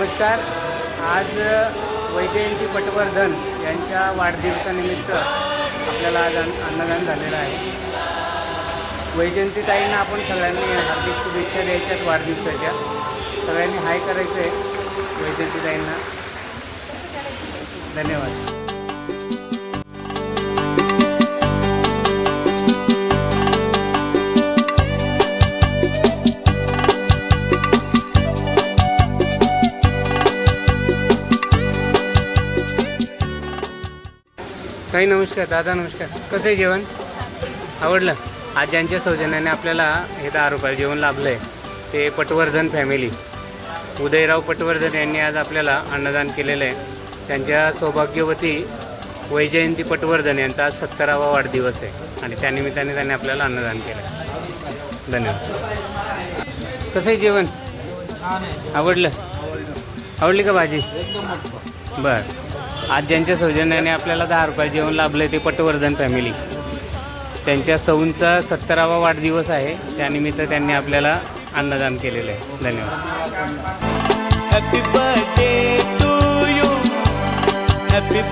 नमस्कार. आज वैजयंती पटवर्धन यांच्या वाढदिवसानिमित्त आपल्याला आज अन्न- अन्नदान झालेलं आहे. वैजयंतीताईंना आपण सगळ्यांनी हार्दिक शुभेच्छा द्यायच्यात वाढदिवसाच्या. सगळ्यांनी हाय करायचं आहे वैजयंतीताईंना धन्यवाद. काही नमस्कार दादा नमस्कार. कसं आहे जेवण? आवडलं? आज ज्यांच्या सौजन्याने आपल्याला हे दहा रुपये जेवण लाभलं आहे ते पटवर्धन फॅमिली उदयराव पटवर्धन यांनी आज आपल्याला अन्नदान केलेलं आहे. त्यांच्या सौभाग्यवती वैजयंती पटवर्धन यांचा आज सत्तरावा वाढदिवस आहे. आणि त्यानिमित्ताने त्यांनी आपल्याला अन्नदान केलं आहे धन्यवाद. कसं आहे जेवण? आवडलं? आवडली का भाजी? बरं. आज ज्यांच्या सौजन्याने आपल्याला दहा रुपये जेवण लाभलं आहे ते पटवर्धन फॅमिली त्यांच्या सौंचा सत्तरावा वाढदिवस आहे. त्यानिमित्त त्यांनी आपल्याला अन्नदान केलेलं आहे. धन्यवाद. Happy birthday to you happy